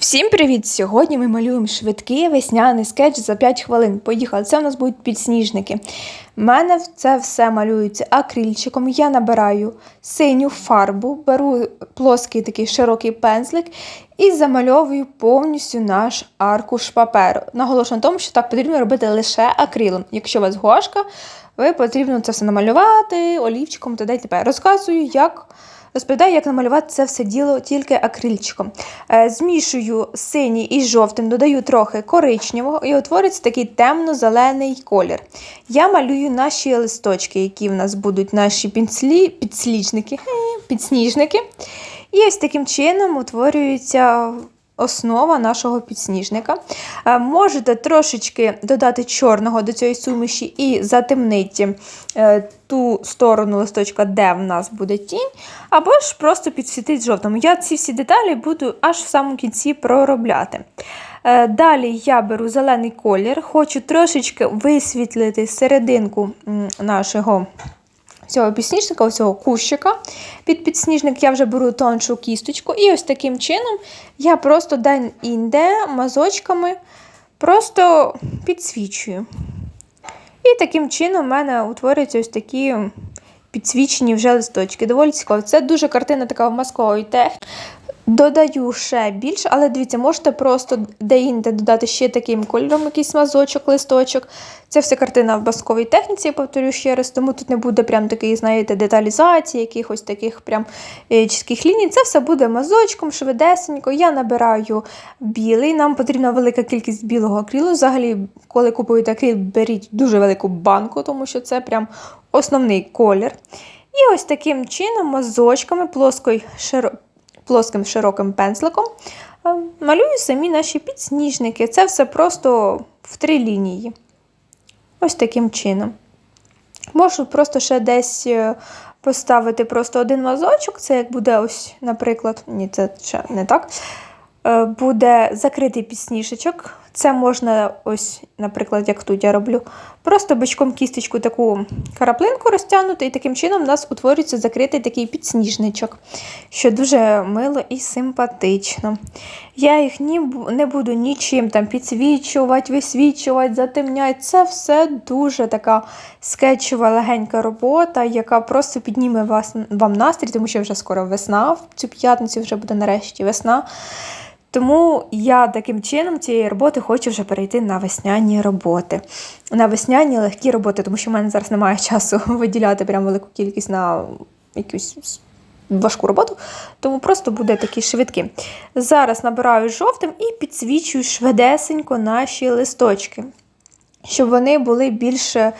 Всім привіт! Сьогодні ми малюємо швидкий весняний скетч за 5 хвилин. Поїхали. Це у нас будуть підсніжники. У мене це все малюється акрильчиком. Я набираю синю фарбу, беру плоский такий широкий пензлик і замальовую повністю наш аркуш паперу. Наголошую на тому, що так потрібно робити лише акрилом. Якщо у вас гошка, ви потрібно це все намалювати олівчиком та й тепер. Розказую, як. Розповідаю, як намалювати це все діло тільки акрильчиком. Е, Змішую синій із жовтим, додаю трохи коричневого і утвориться такий темно-зелений колір. Я малюю наші листочки, які в нас будуть наші пінцлі, підслічники, підсніжники. І ось таким чином утворюється основа нашого підсніжника. Е, Можете трошечки додати чорного до цієї суміші і затемнити е, ту сторону листочка, де в нас буде тінь, або ж просто підсвітити жовтому. Я ці всі деталі буду аж в самому кінці проробляти. Е, Далі я беру зелений колір, хочу трошечки висвітлити серединку нашого цього підсніжника, цього кущика під підсніжник я вже беру тоншу кісточку, і ось таким чином я просто день-інде мазочками просто підсвічую. І таким чином в мене утворюються ось такі підсвічені вже листочки. Доволі цікаво. Це дуже картина така в маскової техніки. Додаю ще більше, але дивіться, можете просто де-інде додати ще таким кольором якийсь мазочок, листочок. Це все картина в басковій техніці, я повторю ще раз, тому тут не буде прям такої, знаєте, деталізації, якихось таких прям е, чітких ліній. Це все буде мазочком, швидесенько. Я набираю білий. Нам потрібна велика кількість білого акрилу. Взагалі, коли купуєте акрил, беріть дуже велику банку, тому що це прям основний колір. І ось таким чином, мазочками, плоскою широ плоским широким пензликом е, малюю самі наші підсніжники. Це все просто в три лінії. Ось таким чином. Можу просто ще десь е, поставити просто один мазочок, це як буде ось, наприклад, ні, це ще не так. Е, Буде закритий підсніжечок. Це можна, ось, наприклад, як тут я роблю, просто бочком кісточку таку караплинку розтягнути, і таким чином у нас утворюється закритий такий підсніжничок, що дуже мило і симпатично. Я їх ні, не буду нічим там підсвічувати, висвічувати, затемняти. Це все дуже така скетчова легенька робота, яка просто підніме вас, вам настрій, тому що вже скоро весна, в цю п'ятницю вже буде нарешті весна. Тому я таким чином цієї роботи хочу вже перейти на весняні роботи. На весняні легкі роботи, тому що в мене зараз немає часу виділяти прям велику кількість на якусь важку роботу, тому просто буде такі швидкі. Зараз набираю жовтим і підсвічую швидесенько наші листочки. Щоб вони були більше,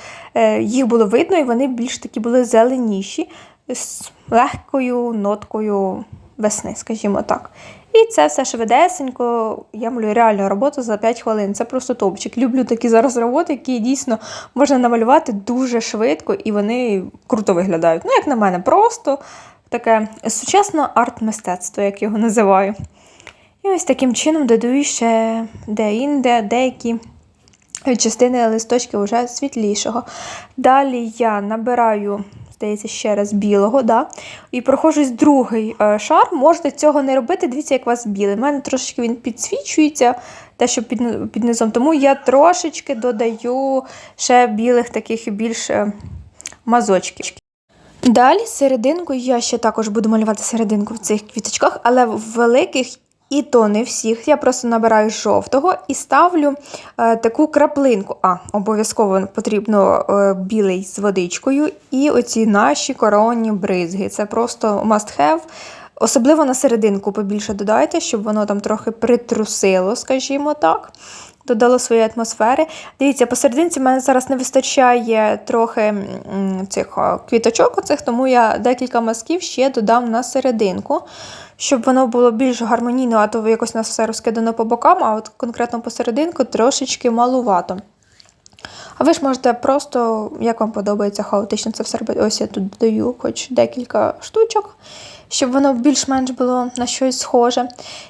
їх було видно, і вони більш такі були зеленіші, з легкою ноткою весни, скажімо так. І це все швидесенько. Я малюю реальну роботу за 5 хвилин. Це просто топчик. Люблю такі зараз роботи, які дійсно можна намалювати дуже швидко і вони круто виглядають. Ну, як на мене, просто таке сучасне арт-мистецтво, як його називаю. І ось таким чином додаю ще де-інде деякі частини листочків вже світлішого. Далі я набираю здається, ще раз білого, да? і проходжусь другий е, шар. Можете цього не робити, дивіться, як у вас білий. У мене трошечки він підсвічується, те, що під, під низом, тому я трошечки додаю ще білих таких більш е, мазочків. Далі серединку я ще також буду малювати серединку в цих квіточках, але в великих і то не всіх. Я просто набираю жовтого і ставлю е, таку краплинку. А, обов'язково потрібно е, білий з водичкою. І оці наші коронні бризги. Це просто must have. Особливо на серединку побільше додайте, щоб воно там трохи притрусило, скажімо так. Додало своєї атмосфери. Дивіться, посерединці в мене зараз не вистачає трохи цих квіточок, оцих, тому я декілька мазків ще додам на серединку, щоб воно було більш гармонійно, а то якось у нас все розкидано по бокам, а от конкретно посерединку трошечки малувато. А ви ж можете просто, як вам подобається, хаотично це все робити. Ось я тут додаю хоч декілька штучок, щоб воно більш-менш було на щось схоже.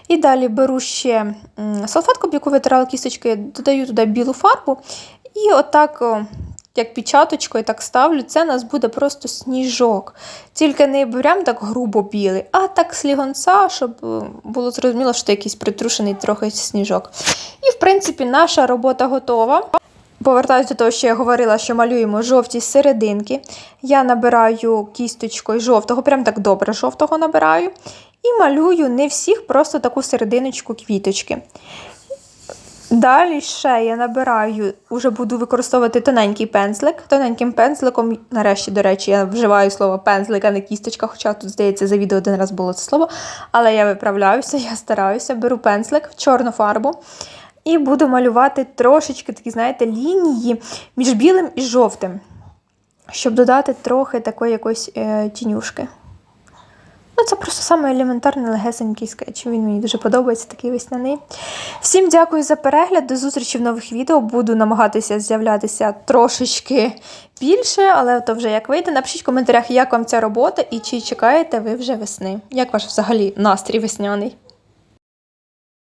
І далі беру ще салфетку, в яку витирала кісточки, додаю туди білу фарбу. І отак як печаточкою так ставлю, це у нас буде просто сніжок. Тільки не прям так грубо білий, а так слігонца, щоб е, було зрозуміло, що це якийсь притрушений трохи сніжок. І, в принципі, наша робота готова. Повертаюся до того, що я говорила, що малюємо жовті серединки. Я набираю кісточкою жовтого, прям так добре жовтого набираю. І малюю не всіх, просто таку серединочку квіточки. Далі ще я набираю, вже буду використовувати тоненький пензлик. Тоненьким пензликом, нарешті, до речі, я вживаю слово пензлик, а не кісточка, хоча тут, здається, за відео один раз було це слово. Але я виправляюся, я стараюся, беру пензлик, в чорну фарбу. І буду малювати трошечки такі, знаєте, лінії між білим і жовтим, щоб додати трохи такої якоїсь е, тінюшки. Ну, це просто саме елементарний легесенький скетч. Він мені дуже подобається, такий весняний. Всім дякую за перегляд. До зустрічі в нових відео. Буду намагатися з'являтися трошечки більше, але то вже як вийде. Напишіть в коментарях, як вам ця робота і чи чекаєте ви вже весни. Як ваш взагалі настрій весняний?